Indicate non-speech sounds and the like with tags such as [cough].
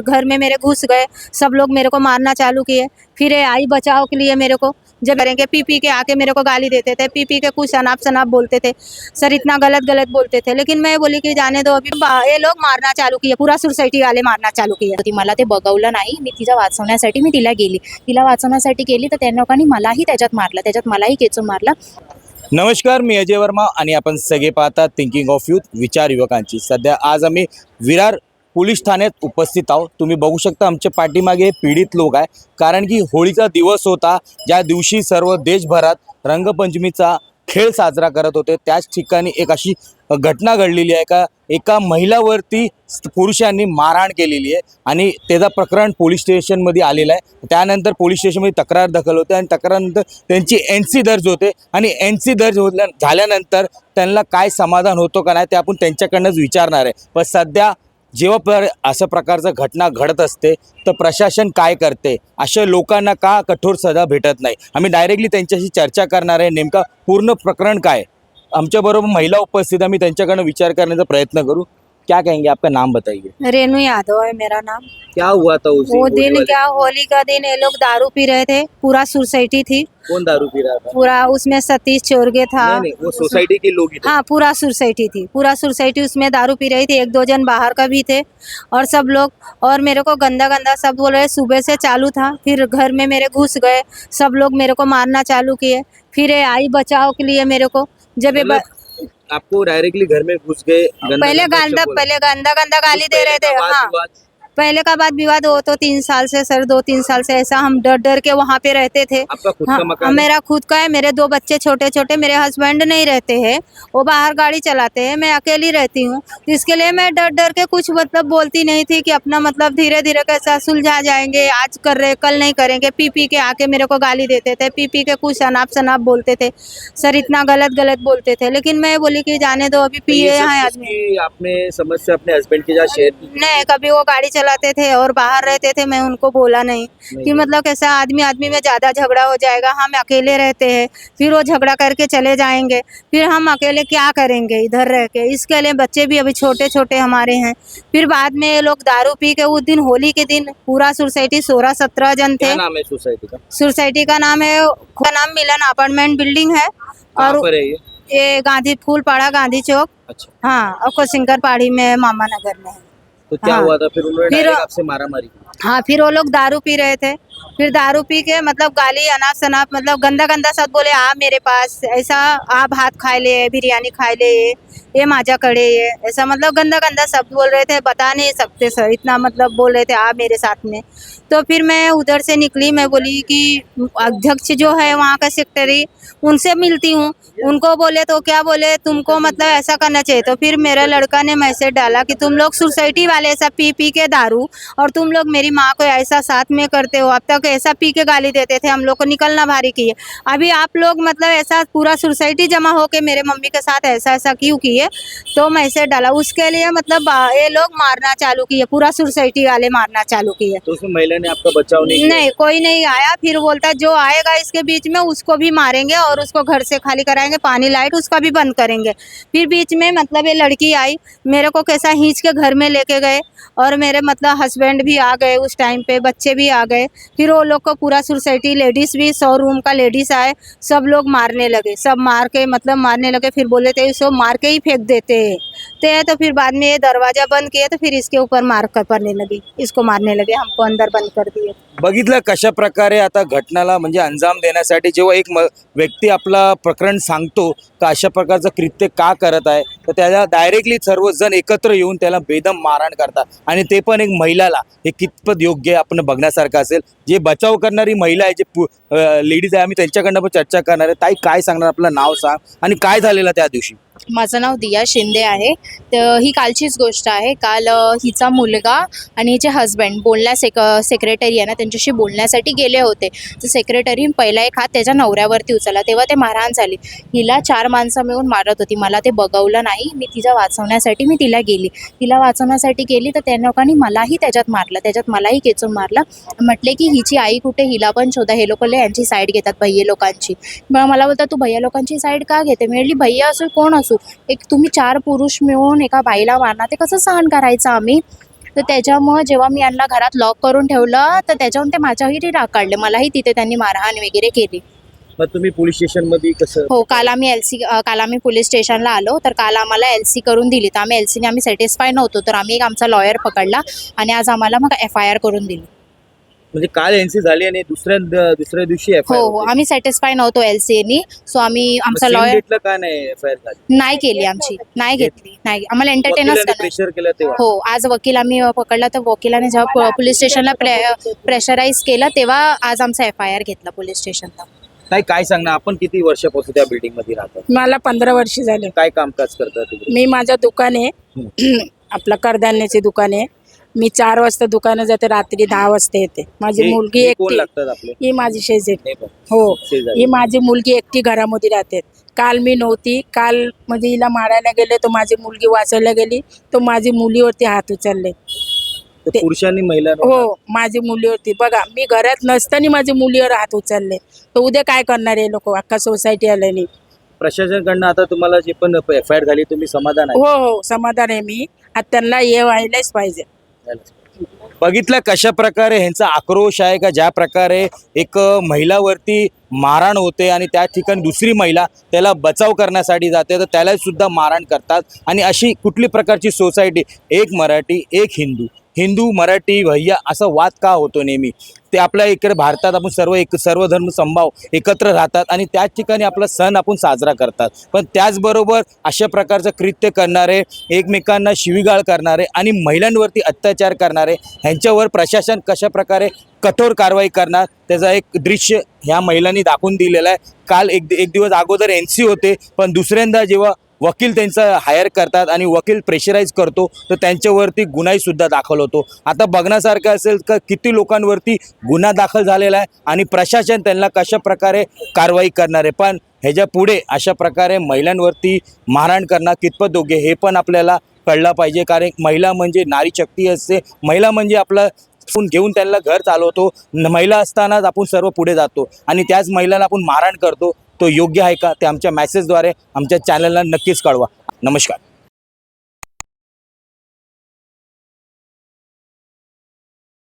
घर में मेरे घुस गए सब लोग मेरे को मारना चालू किए। फिर ये आई बचाव के लिए मेरे को जब करेंगे पी पी के आके मेरे को गाली देते थे पी पी के कुछ अनाप शनाप बोलते थे। सर इतना गलत गलत बोलते थे। लेकिन मैं बोली कि जाने दो अभी ये लोग मारना चालू किए पूरा सोसाइटी वाले मारना चालू किए। होती मला ते बघवलं नाही मी तिला वाचवण्यासाठी मी तिला गेली. तिला वाचवण्यासाठी गेली तर त्या लोकांनी मलाही त्याच्यात मारलं त्याच्यात मलाही खेचून मारलं. नमस्कार मी अजय वर्मा आणि आपण सगळे पाहतात थिंकिंग ऑफ यूथ विचार युवकांची. सध्या आज आम्ही विरार पोलीस ठाण्यात उपस्थित आहोत. तुम्ही बघू शकता आमच्या पाठीमागे पीडित लोक आहे कारण की होळीचा दिवस होता. ज्या दिवशी सर्व देशभरात रंगपंचमीचा खेळ साजरा करत होते. त्याच ठिकाणी एक अशी घटना घडलेली आहे का एका महिलावरती पुरुषांनी मारहाण केलेली आहे आणि त्याचा प्रकरण पोलीस स्टेशनमध्ये आलेलं आहे. त्यानंतर पोलीस स्टेशनमध्ये तक्रार दाखल होते आणि तक्रारनंतर त्यांची एन सी दर्ज होते आणि एन सी दर्ज होल्या झाल्यानंतर त्यांना काय समाधान होतो का नाही ते आपण त्यांच्याकडनंच विचारणार आहे. पण सध्या जेव्हा पर असं प्रकारचं घटना घडत असते तर प्रशासन काय करते? अशा लोकांना का कठोर सजा भेटत नाही? आम्ही डायरेक्टली त्यांच्याशी चर्चा करणार आहे. नेमका पूर्ण प्रकरण काय? आमच्याबरोबर महिला उपस्थित आम्ही त्यांच्याकडनं विचार करण्याचा प्रयत्न करू. क्या कहेंगे? आपका नाम बताइए। रेनू यादव है मेरा नाम। क्या हुआ था उस वो दिन क्या होली का दिन ये लोग दारू पी रहे थे पूरा सोसाइटी थी। कौन दारू पी रहा था? पूरा उसमें सतीश चोरगे था। नहीं, नहीं, वो सोसाइटी के लोग हाँ पूरा सोसाइटी थी। पूरा सोसाइटी उसमें दारू पी रही थी। एक दो जन बाहर का भी थे और सब लोग और मेरे को गंदा गंदा सब बोल रहे सुबह से चालू था। फिर घर में मेरे घुस गए सब लोग मेरे को मारना चालू किए। फिर आई बचाव के लिए मेरे को। जब ये मतलब आपको डायरेक्टली घर में घुस गए पहले गंदा। पहले गंदा गंदा गाली दे रहे थे हाँ? पहले का बात विवाद हो तो तीन साल से सर दो तीन साल से ऐसा हम डर डर के वहाँ पे रहते थे। हाँ, मेरा खुद का है मेरे दो बच्चे छोटे छोटे मेरे हस्बैंड नहीं रहते हैं। वो बाहर गाड़ी चलाते हैं मैं अकेली रहती हूँ। इसके लिए मैं डर डर के कुछ मतलब बोलती नहीं थी कि अपना मतलब धीरे धीरे कैसा सुलझा जाएँगे आज कर रहे कल नहीं करेंगे। पी पी के आके मेरे को गाली देते थे पी पी के कुछ अनाप शनाप बोलते थे। सर इतना गलत गलत बोलते थे। लेकिन मैं बोली कि जाने दो अभी तो पिए हैं आदमी। आपने समस्या अपने हस्बैंड के साथ शेयर नहीं कभी वो गाड़ी चलाते थे और बाहर रहते थे मैं उनको बोला नहीं नहीं। कि मतलब कैसा आदमी आदमी में ज़्यादा झगड़ा हो जाएगा हम अकेले रहते हैं फिर वो झगड़ा करके चले जाएँगे फिर हम अकेले क्या करेंगे इधर रह के? इसके लिए बच्चे भी अभी छोटे छोटे हमारे हैं। फिर बाद में ये लोग दारू पी के उस दिन होली के दिन पूरा सोसाइटी सोलह सत्रह जन थे। सोसाइटी का? सोसाइटी का नाम है का नाम मिलन अपार्टमेंट बिल्डिंग है। और ये? गांधी फूल पाड़ा गांधी चौक। अच्छा। हाँ और कोसिंगर पहाड़ी में मामा नगर में है। तो क्या हाँ। हुआ था? फिर उन्होंने फिर- आपसे मारा मारी हाँ फिर वो लोग दारू पी रहे थे। फिर दारू पी के मतलब गाली अनाप शनाप मतलब गंदा गंदा सब बोले आ मेरे पास, ऐसा आ भात खाए ले, बिरयानी खाए ले, ये माझ्याकडे ये। ऐसा मतलब गंदा गंदा शब्द बोल रहे थे, बता नहीं सकते सर, इतना मतलब बोल रहे थे आ मेरे साथ में। तो फिर मैं उधर से निकली, मैं बोली कि अध्यक्ष जो है वहाँ का सेक्रेटरी उनसे मिलती हूँ। उनको बोले तो क्या बोले, तुमको मतलब ऐसा करना चाहिए? तो फिर मेरा लड़का ने मैसेज डाला कि, तुम लोग सोसाइटी वाले ऐसा पी पी के दारू, और तुम लोग मेरी माँ को ऐसा साथ में करते हो अब तक ऐसा पी के गाली देते थे हम लोग को निकलना भारी किए। अभी आप लोग मतलब ऐसा पूरा सोसाइटी जमा होके मेरे मम्मी के साथ ऐसा ऐसा क्यों किए? तो मैसेज डाला। उसके लिए मतलब ये लोग मारना चालू किए पूरा सोसाइटी वाले मारना चालू किए। तो उसमें महिला ने आपका बचाव नहीं नहीं कोई नहीं आया फिर बोलता जो आएगा इसके बीच में उसको भी मारेंगे और उसको घर से खाली कराएँगे पानी लाइट उसका भी बंद करेंगे। फिर बीच में मतलब ये लड़की आई मेरे को कैसा खींच के घर में लेके गए और मेरे मतलब हस्बैंड भी आ गए उस टाइम पे बच्चे भी आ गए। फिर वो लोग को पूरा सोसाइटी लेडीज़ भी सौ रूम का लेडीज़ आए सब लोग मारने लगे सब मार के मतलब मारने लगे फिर बोले थे इसको मार के ही फेंक देते हैं। ते तो फिर बाद में ये दरवाज़ा बंद किया तो फिर इसके ऊपर मार कर पड़ने लगी। इसको मारने लगे हमको अंदर बंद कर दिए बघितलं कशा प्रकारे आता घटनाला म्हणजे अंजाम देण्यासाठी जेव्हा एक म व्यक्ती आपला प्रकरण सांगतो का अशा प्रकारचं कृत्य का करत आहे तर त्याला डायरेक्टली सर्वजण एकत्र येऊन त्याला बेदम मारहाण करतात. आणि ते पण एक महिलाला हे कितपत योग्य आहे आपण बघण्यासारखं असेल. जे बचाव करणारी महिला आहे जे लेडीज आहे आम्ही त्यांच्याकडनं पण चर्चा करणार आहे. ताई काय सांगणार? आपलं नाव सांग. आणि काय झालेलं त्या दिवशी? माझं नाव दिया शिंदे आहे. तर ही कालचीच गोष्ट आहे. काल हिचा मुलगा आणि हिचे हस्बंड बोलण्या सेक सेक्रेटरी आहे ना त्यांच्याशी बोलण्यासाठी गेले होते. तर सेक्रेटरी पहिला एक हात त्याच्या नवऱ्यावरती उचलला. तेव्हा ते मारहाण झाली. हिला चार माणसं मिळून मारत होती. मला ते बघवलं नाही. मी तिला वाचवण्यासाठी मी तिला गेली. तिला वाचवण्यासाठी गेली तर त्या लोकांनी मलाही त्याच्यात मारलं. त्याच्यात मलाही खेचून मारलं. म्हटले की हिची आई कुठे? हिला पण शोधा. हे लोक यांची साईड घेतात भैये लोकांची. मग मला बोलतात तू भैया लोकांची साईड का घेते? मी भैया असो कोण असो एक तुम्ही चार पुरुष मिळून एका बाईला मारणार ते कसं सहन करायचं आम्ही? तर त्याच्यामुळं जेव्हा मी यांना घरात लॉक करून ठेवलं तर त्याच्याहून ते माझ्यावरही राग काढले. मलाही तिथे त्यांनी मारहाण वगैरे केली. मग तुम्ही पोलीस स्टेशनमध्ये कसं? हो काल आम्ही एल सी काल आम्ही पोलीस स्टेशनला आलो. तर काल आम्हाला एल सी करून दिली. तर आम्ही एल सीने आम्ही सॅटिस्फाय नव्हतो. तर आम्ही एक आमचा लॉयर पकडला आणि आज आम्हाला मग एफ आय आर करून दिली. म्हणजे काल एनसी झाली आणि दुसऱ्या दुसऱ्या दिवशी एफ हो हो. आम्ही सॅटिस्फाय नव्हतो एल सीनी सो आम्ही आमचा लॉयर का नाही एफ आय आर झाली? नाही केली आमची. नाही घेतली. नाही. आम्हाला एंटरटेनच प्रेशर केलं तेव्हा? हो. आज वकील आम्ही पकडला तर वकिलाने जेव्हा पोलीस स्टेशनला प्रे प्रेशराईज केलं तेव्हा आज आमचा एफ आय आर घेतला पोलीस स्टेशनला काय काय सांगणार? आपण किती वर्षापासून त्या बिल्डिंगमध्ये राहतात मला पंधरा वर्ष झाले. काय कामकाज करतात मी माझं दुकान आहे. [clears throat] आपलं कडधान्याचे दुकान आहे. मी चार वाजता दुकानं जाते रात्री दहा वाजता येते. माझी हे- मुलगी हे कोण एकटी लागतात आपले? ही माझी शेजारी. नाही पण, हो. शेजारी. ही माझी मुलगी एकटी घरामध्ये राहते. काल मी नव्हती. काल म्हणजे हिला मारायला गेले तर माझी मुलगी वाचायला गेली तर माझी मुलीवरती हात उचलले. तर ते- पुरुषांनी महिला हो माझी मुलीवरती. बघा मी घरात नसताना माझी मुलीवर हात उचलले. तर उद्या काय करणार आहे लोक? अख्खा सोसायटी आल्याने प्रशासनकडनं आता तुम्हाला जे पण एफ आय आर झाली तुम्ही समाधान आहे? हो हो. समाधान आहे मी. आता त्यांना हे व्हायलाच पाहिजे. बघितलं कशा प्रकारे ह्यांचा आक्रोश आहे का? ज्या प्रकारे एक महिलावरती मारहाण होते आणि त्या ठिकाणी दुसरी महिला त्याला बचाव करण्यासाठी जाते तर त्याला सुद्धा मारहाण करतात. आणि अशी कुठली प्रकारची सोसायटी? एक मराठी एक हिंदू. हिंदू मराठी भैया असा वाद का होतो नेहमी? ते आपल्या इकडे भारतात आपण सर्व एक सर्व धर्म संभाव एकत्र राहतात आणि त्याच ठिकाणी आपला सण आपण साजरा करतात. पण त्याचबरोबर अशा प्रकारचं कृत्य करणारे एकमेकांना शिवीगाळ करणारे आणि महिलांवरती अत्याचार करणारे ह्यांच्यावर प्रशासन कशा प्रकारे कठोर कारवाई करणार त्याचा एक दृश्य ह्या महिलांनी दाखवून दिलेलं आहे. काल एक एक दिवस अगोदर एन सी होते पण दुसऱ्यांदा जेव्हा वकील त्यांचं हायर करतात आणि वकील प्रेशराईज करतो तर त्यांच्यावरती गुन्हाहीसुद्धा दाखल होतो. आता बघण्यासारखं असेल का किती लोकांवरती गुन्हा दाखल झालेला आहे आणि प्रशासन त्यांना कशा प्रकारे कारवाई करणार आहे. पण ह्याच्या पुढे अशा प्रकारे महिलांवरती मारहाण करणं कितपत योग्य हे पण आपल्याला कळलं पाहिजे. कारण महिला म्हणजे नारी शक्ती असते. महिला म्हणजे आपलं आपण घेऊन त्यांना घर चालवतो. महिला असतानाच आपण सर्व पुढे जातो. आणि त्याच महिलाला आपण मारहाण करतो. तो योग्य आहे का ते आमच्या मॅसेजद्वारे आमच्या चॅनलला नक्कीच कळवा. नमस्कार.